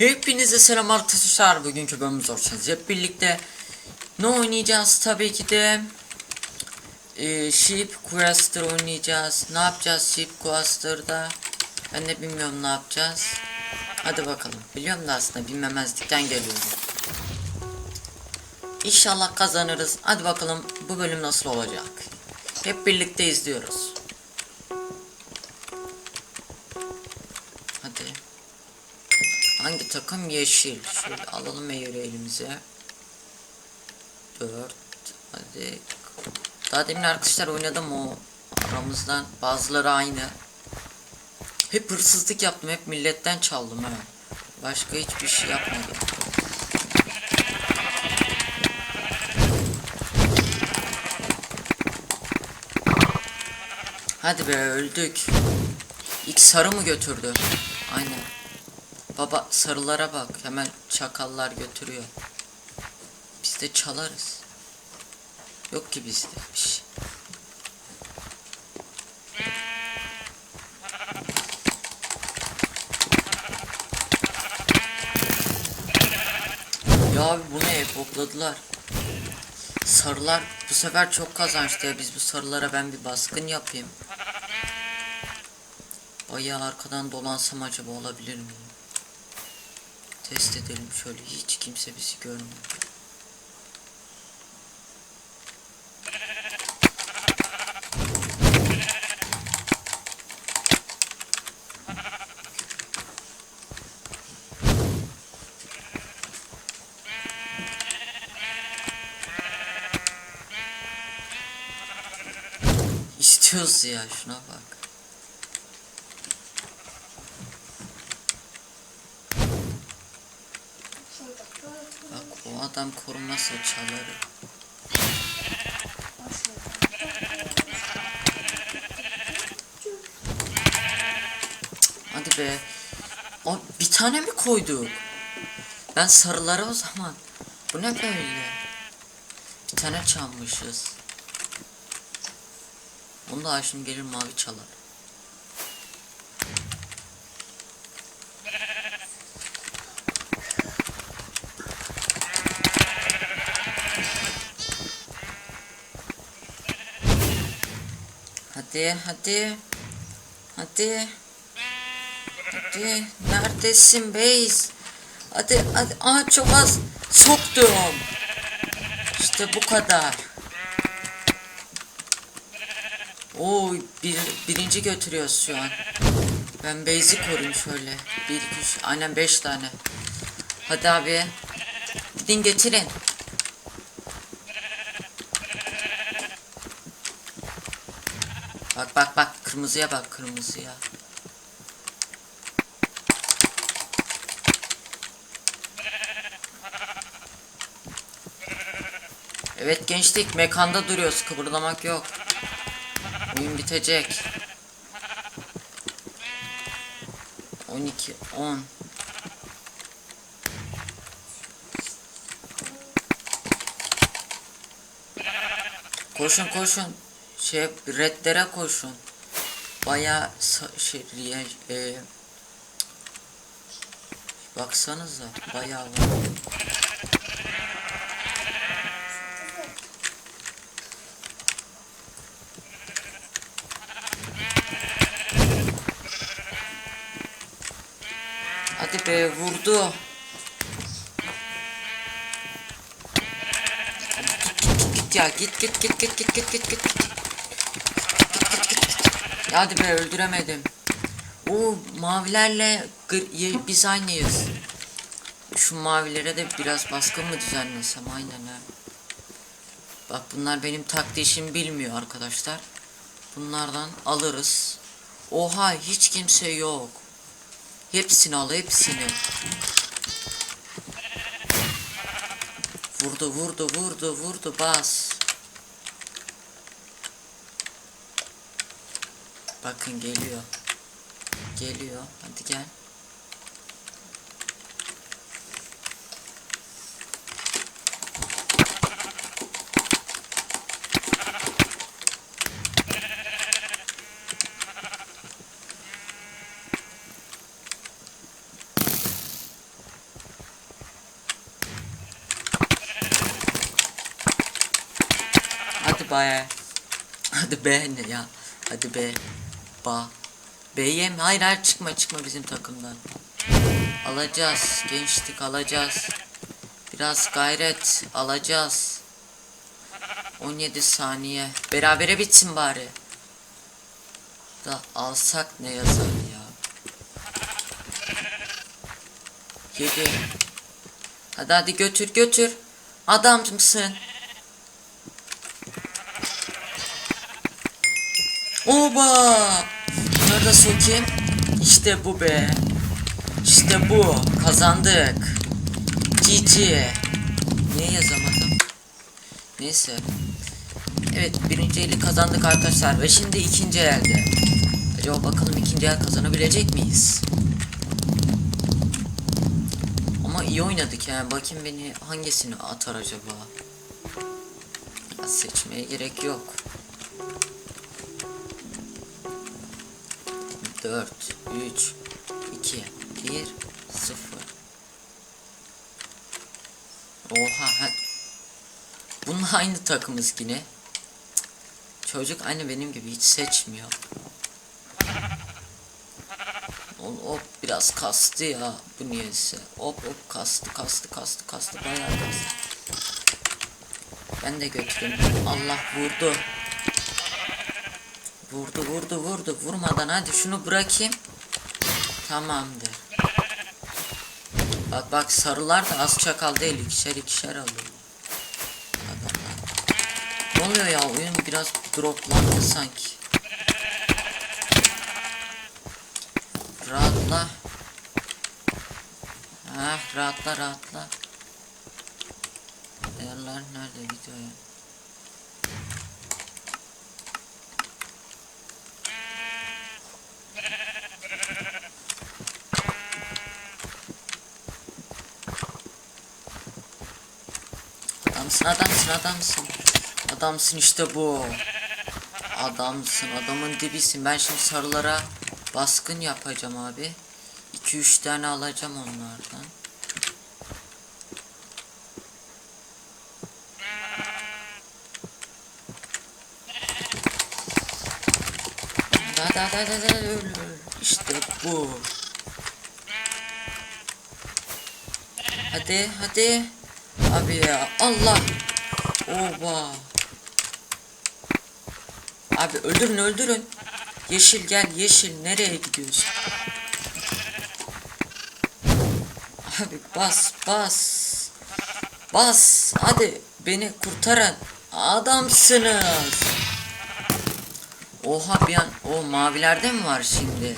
Hepinize selam arkadaşlar. Bugünkü bölümümüz hoşçakalın. Hep birlikte ne oynayacağız? Tabii ki de e, Sheep Quester oynayacağız. Ne yapacağız Sheep Quester'da? Ben de bilmiyorum ne yapacağız. Hadi bakalım. Biliyorum da aslında bilmemezlikten geliyorum. İnşallah kazanırız. Hadi bakalım bu bölüm nasıl olacak? Hep birlikte izliyoruz. Hangi takım? Yeşil. Şöyle alalım eğri elimize. 4 Hadi. Daha demin arkadaşlar oynadım o aramızdan. Bazıları aynı. Hep hırsızlık yaptım. Hep milletten çaldım ha. Başka hiçbir şey yapmadım. Hadi be öldük. İlk sarı mı götürdü? Aynen. Baba sarılara bak. Hemen çakallar götürüyor. Biz de çalarız. Yok ki bizde bir şey. Ya abi bu ne bokladılar. Sarılar bu sefer çok kazançlı ya biz bu sarılara ben bir baskın yapayım. Bayağı arkadan dolansam acaba olabilir miyim? Test edelim şöyle hiç kimse bizi görmüyor. İstiyoruz ya şuna bak. Bak o adam korumazsa çalarım. Hadi be. O bir tane mi koyduk? Ben sarılara o zaman. Bu ne böyle? Bir tane çalmışız. Onu da şimdi gelir mavi çalar. Hadi hadi. Hadi. Hadi. Neredesin Beyz? Hadi hadi. Aa çok az soktum. İşte bu kadar. Oo bir, birinci götürüyoruz şu an. Ben Beyz'i koruyayım şöyle. Bir, iki, üç. Aynen beş tane. Hadi abi. Gidin getirin. Bak bak bak kırmızıya bak kırmızıya. Evet gençlik mekanda duruyoruz kıpırdamak yok. Oyun bitecek. 12 10 Koşun koşun. Şey redlere koşun. Baya şey e, baksanıza bayağı var. Hadi be vurdu. Git ya git git git git git git git git. Hadi be öldüremedim. O mavilerle biz aynıyız. Şu mavilere de biraz baskın mı düzenlesem aynen ha. Bak bunlar benim taktişimi bilmiyor arkadaşlar. Bunlardan alırız. Oha hiç kimse yok. Hepsini al hepsini. Vurdu vurdu vurdu vurdu bas. Bakın geliyor. Geliyor. Hadi gel. Hadi be. Hadi be ne ya. Hadi be. B'ye mi? Hayır hayır çıkma çıkma bizim takımdan. Alacağız. Gençlik alacağız. Biraz gayret alacağız. 17 saniye. Berabere bitsin bari. Da alsak ne yazar ya. 7 Hadi hadi götür götür. Adamsın. Oba! Bunları da sokayım. İşte bu be. İşte bu. Kazandık. GG. Niye yazamadım? Neyse. Evet birinci eli kazandık arkadaşlar ve şimdi ikinci elde. Acaba bakalım ikinci el kazanabilecek miyiz? Ama iyi oynadık yani. Bakayım beni hangisini atar acaba? Seçmeye gerek yok. 4 3 2 1 0 Oha ha. Bununla aynı takımız yine. Çocuk aynı benim gibi hiç seçmiyor. Hop hop biraz kastı ya bu niyeyse. Hop hop kastı kastı kastı kastı bayağı kastı. Ben de götürün. Allah vurdu. Vurdu vurdu vurdu. Vurmadan hadi şunu bırakayım. Tamamdır. Bak bak sarılar da az çakal değil. ikişer ikişer alıyor. Ne oluyor ya oyun biraz droplandı sanki. Rahatla. Hah rahatla rahatla. Ayarlar nerede videoya? Adamsın adamsın adamsın. Adamsın işte bu. Adamsın adamın dibisin. Ben şimdi sarılara baskın yapacağım abi. 2-3 tane alacağım onlardan. Hadi hadi hadi hadi öl öl. İşte bu. Hadi hadi. Abi ya Allah. Oba. Abi öldürün öldürün. Yeşil gel yeşil nereye gidiyorsun? Abi bas bas. Bas hadi beni kurtarın. Adamsınız. Oha bir an o mavilerde mi var şimdi?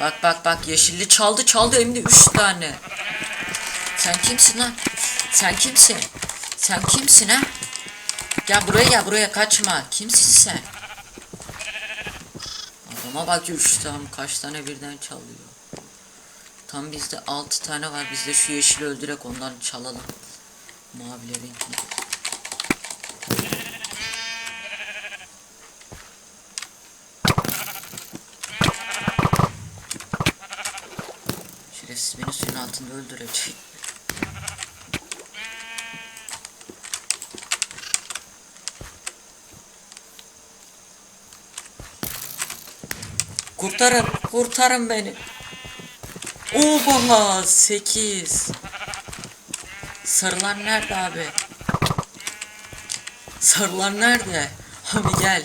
Bak bak bak yeşilli çaldı çaldı hem de 3 tane. Sen kimsin lan? Sen kimsin? Sen kimsin ha? Gel buraya gel buraya kaçma. Kimsin sen? Adama bak üç tane kaç tane birden çalıyor. Tam bizde 6 tane var. Biz de şu yeşili öldürek ondan çalalım. Mavilerinkini. Şerefsiz beni suyun altında öldürecek. Kurtarın, kurtarın beni. Oha 8. Sarılar nerede abi? Sarılar nerede? Abi gel.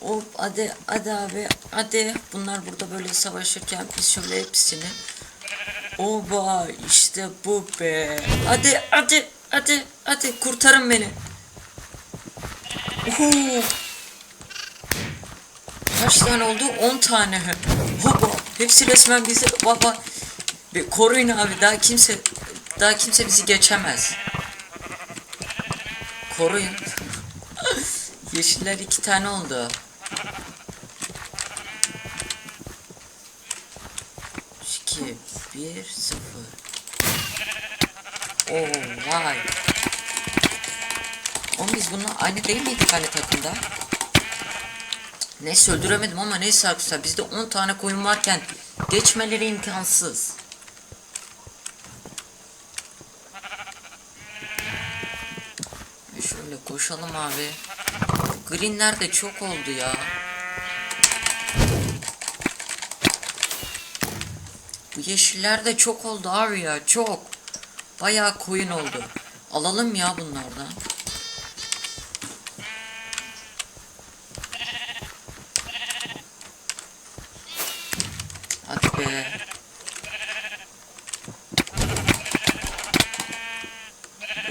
Hop hadi hadi abi hadi. Bunlar burada böyle savaşırken biz şöyle hepsini. Oba işte bu be. Hadi hadi hadi hadi kurtarın beni. Oho. Kaç tane oldu? 10 tane. Hopa. Hepsi resmen bizi baba. Bir koruyun abi daha kimse daha kimse bizi geçemez. Koruyun. Yeşiller iki tane oldu. İki, bir, sıfır. Oo vay. Oğlum biz bununla aynı değil miydik hani takımda? Neyse öldüremedim ama neyse arkadaşlar bizde 10 tane koyun varken geçmeleri imkansız. Şöyle koşalım abi. Greenler de çok oldu ya. Bu yeşiller de çok oldu abi ya çok. Bayağı koyun oldu. Alalım ya bunlardan. Hadi be.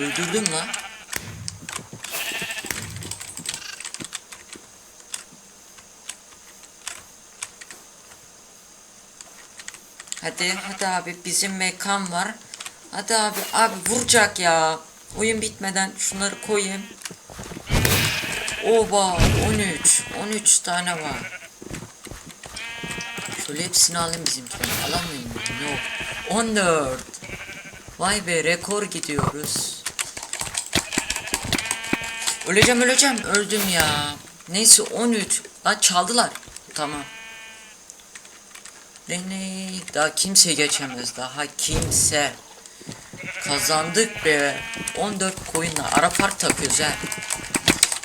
Öldürdüm lan. Hadi hadi abi bizim mekan var. Hadi abi abi vuracak ya. Oyun bitmeden şunları koyayım. Oba 13 13 tane var. Şöyle hepsini alayım bizimkilerin. Alamayayım? Yok. 14. Vay be rekor gidiyoruz. Öleceğim öleceğim. Öldüm ya. Neyse 13. Lan çaldılar. Tamam. Beni daha kimse geçemez. Daha kimse. Kazandık be. 14 coin'la ara fark takıyoruz ha.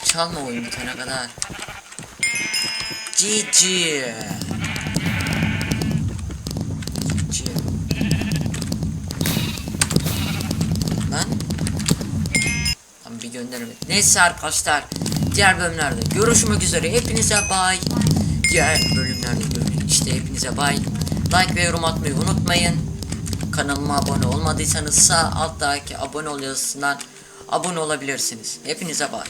Çalma oyun bitene kadar. GG. GG. Lan. Lan bir gönderme. Neyse arkadaşlar. Diğer bölümlerde görüşmek üzere. Hepinize bay. Diğer bölümlerde görüşmek işte hepinize bay. Like ve yorum atmayı unutmayın. Kanalıma abone olmadıysanız sağ alttaki abone ol yazısından abone olabilirsiniz. Hepinize bay.